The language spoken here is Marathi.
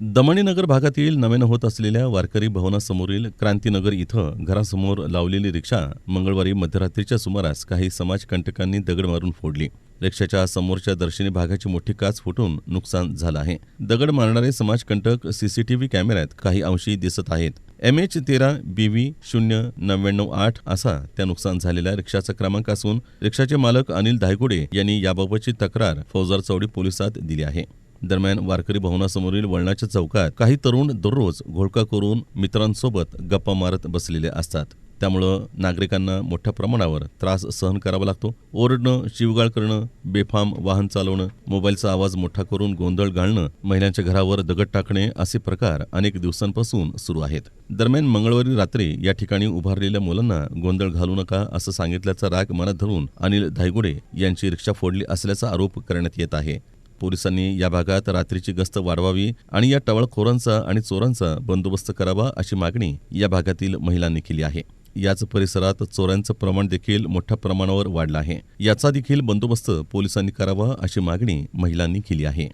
दमणीनगर भागातील नव्यानं होत असलेल्या वारकरी भवनासमोरील क्रांतीनगर इथं घरासमोर लावलेली रिक्षा मंगळवारी मध्यरात्रीच्या सुमारास काही समाजकंटकांनी दगड मारून फोडली. रिक्षाच्या समोरच्या दर्शनी भागाची मोठी काच फुटून नुकसान झालं आहे. दगड मारणारे समाजकंटक सीसीटीव्ही कॅमेऱ्यात काही अंशी दिसत आहेत. एम एच तेरा बी व्ही शून्य नव्याण्णव आठ असा त्या नुकसान झालेल्या रिक्षाचा क्रमांक असून रिक्षाचे मालक अनिल धायगुडे यांनी याबाबतची तक्रार फौजदार चौडी पोलिसात दिली आहे. दरम्यान वारकरी भवनासमोरील वळणाच्या चौकात काही तरुण दररोज घोळका करून मित्रांसोबत गप्पा मारत बसलेले असतात. त्यामुळं नागरिकांना मोठ्या प्रमाणावर त्रास सहन करावा लागतो. ओरडणं शिवगाळ करणं बेफाम वाहन चालवणं मोबाईलचा आवाज मोठा करून गोंधळ घालणं महिलांच्या घरावर दगड टाकणे असे प्रकार अनेक दिवसांपासून सुरू आहेत. दरम्यान मंगळवारी रात्री या ठिकाणी उभारलेल्या मुलांना गोंधळ घालू नका असं सांगितल्याचा राग मनात धरून अनिल धायगुडे यांची रिक्षा फोडली असल्याचा आरोप करण्यात येत आहे. पोलिसांनी या भागात रात्रीची गस्त वाढवावी आणि या टवाळखोरांचा आणि चोरांचा बंदोबस्त करावा अशी मागणी या भागातील महिलांनी केली आहे. याच परिसरात चोरांचं प्रमाण देखील मोठ्या प्रमाणावर वाढलं आहे. याचा देखील बंदोबस्त पोलिसांनी करावा अशी मागणी महिलांनी केली आहे.